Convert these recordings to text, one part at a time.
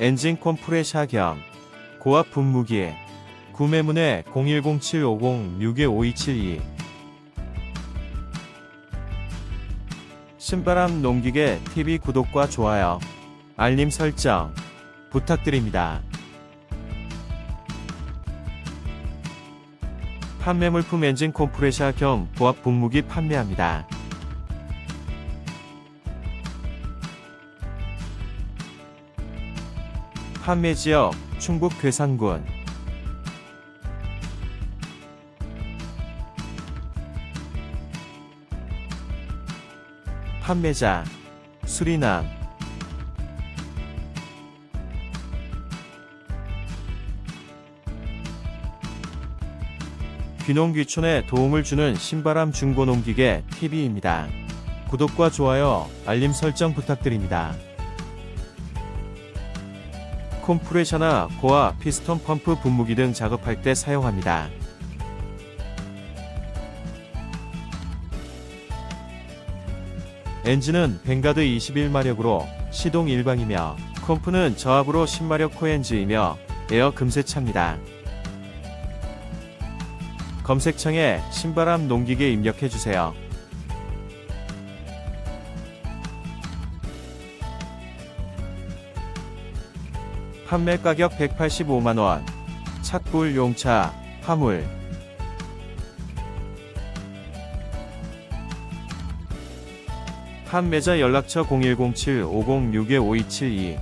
엔진 컴프레셔 겸 고압 분무기 구매문의 010-750-62572 신바람 농기계 TV 구독과 좋아요 알림 설정 부탁드립니다. 판매 물품 엔진 컴프레셔 겸 고압 분무기 판매합니다. 판매 지역 충북 괴산군 판매자 수리남 귀농귀촌에 도움을 주는 신바람 중고농기계 TV입니다. 구독과 좋아요, 알림 설정 부탁드립니다. 콤프레셔나 고아, 피스톤 펌프 분무기 등 작업할 때 사용합니다. 엔진은 벵가드 21마력으로 시동 일방이며 컴프는 저압으로 10마력 코엔즈이며 에어 금세차입니다. 검색창에 신바람 농기계 입력해주세요. 판매 가격 185만원. 착불 용차, 화물. 판매자 연락처 0107-506-5272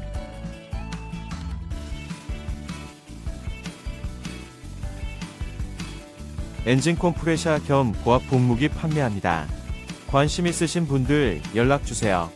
엔진 컴프레셔 겸 고압 분무기 판매합니다. 관심 있으신 분들 연락주세요.